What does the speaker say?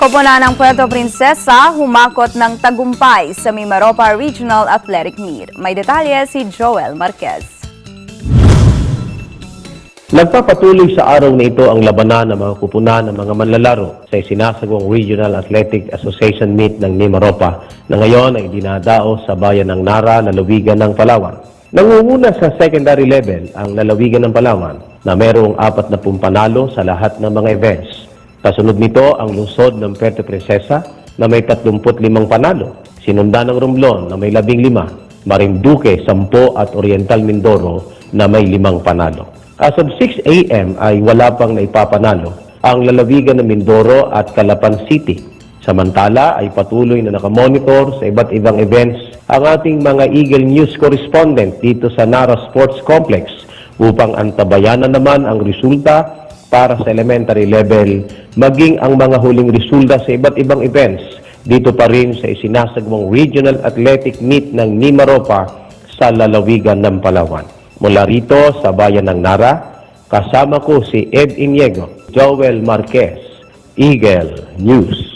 Koponan ng Puerto Princesa humakot ng tagumpay sa Mimaropa Regional Athletic Meet. May detalye si Joel Marquez. Nagpapatuloy sa araw na ito ang labanan ng mga kupunan ng mga manlalaro sa isinasagawang Regional Athletic Association Meet ng Nimaropa na ngayon ay dinadao sa bayan ng Nara, lalawigan ng Palawan. Nangunguna sa secondary level ang lalawigan ng Palawan na mayroong apat na panalo sa lahat ng mga events. Kasunod nito ang lungsod ng Puerto Princesa na may 35 panalo, sinundan ng Romblon na may 15, Marinduque 10 at Oriental Mindoro na may 5 panalo. As of 6 a.m. ay wala pang naipapanalo ang lalawigan ng Mindoro at Calapan City. Samantala ay patuloy na nakamonitor sa iba't ibang events ang ating mga Eagle News correspondent dito sa Nara Sports Complex upang antabayanan naman ang resulta para sa elementary level maging ang mga huling resulta sa iba't ibang events dito pa rin sa isinasagawang Regional Athletic Meet ng Nimaropa sa lalawigan ng Palawan. Mula rito sa bayan ng Nara, kasama ko si Ed Iniego, Joel Marquez, Eagle News.